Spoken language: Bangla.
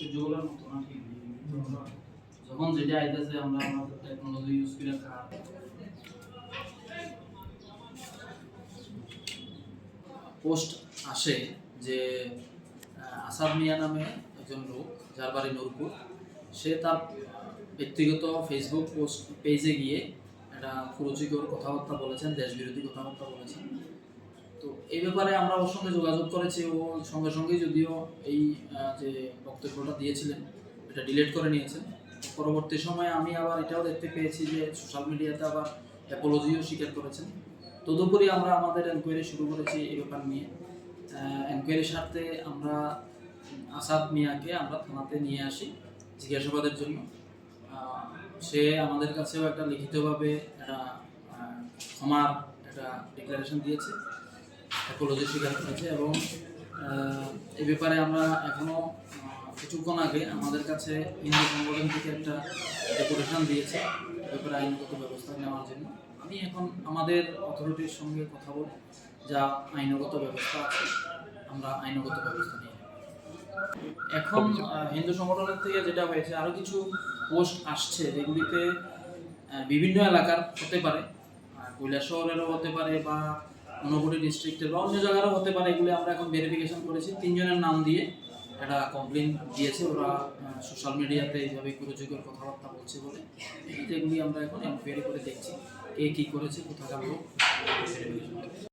সহ্য করার মতো না কি যখন যেটা আইতেছে, আমরা আমাদের টেকনোলজি ইউজ করে খারাপ পোস্ট আসে যে আসাদ মিয়া নামে একজন লোক, যার বাড়ি নূরপুর, সে তার ব্যক্তিগত ফেসবুক পোস্ট পেজে গিয়ে একটা কুরুচিকর কথাবার্তা বলেছেন, দেশবিরোধী কথাবার্তা বলেছেন। তো এই ব্যাপারে আমরা ওর সঙ্গে যোগাযোগ করেছি ও সঙ্গে সঙ্গে যদিও এই যে বক্তব্যটা দিয়েছিলেন, এটা ডিলিট করে নিয়েছেন। পরবর্তী সময়ে আমি আবার এটাও দেখতে পেয়েছি যে সোশ্যাল মিডিয়াতে আবার অ্যাপোলজিও স্বীকার করেছেন। তদুপরি আমরা আমাদের এনকোয়ারি শুরু করেছি এই ব্যাপার নিয়ে। এনকোয়ারির স্বার্থে আমরা আসাদ মিয়াকে আমরা থানাতে নিয়ে আসি জিজ্ঞাসাবাদের জন্য। সে আমাদের কাছেও একটা লিখিতভাবে একটা ক্ষমার একটা ডিক্লারেশন দিয়েছে। অ্যাপোলজি স্বীকার করেছে এবং এ ব্যাপারে আমরা এখনও আহ, কিছুক্ষণ আগে আমাদের কাছে হিন্দু সংগঠন থেকে একটা ডেপুটেশন দিয়েছে। ব্যাপারে আইনগত ব্যবস্থা নেওয়ার জন্য। আমি এখন আমাদের অথরিটির সঙ্গে কথা বলি যা আইনগত ব্যবস্থা আছে। আমরা আইনগত ব্যবস্থা নিয়ে এখন হিন্দু সংগঠনের থেকে যেটা হয়েছে আরও কিছু পোস্ট আসছে যেগুলিতে বিভিন্ন এলাকার হতে পারে কৈলাস শহরেরও হতে পারে বা ঊনকোটি ডিস্ট্রিক্টের বা অন্য জায়গারও হতে পারে, এগুলি আমরা এখন ভেরিফিকেশন করেছি। তিনজনের নাম দিয়ে একটা কমপ্লেন দিয়েছে ওরা সোশ্যাল মিডিয়াতে এইভাবে গুরুযোগের কথাবার্তা বলছে বলে। এগুলি আমরা এখন এনকোয়ারি করে দেখছি, কে কী করেছে, কোথাকার লোক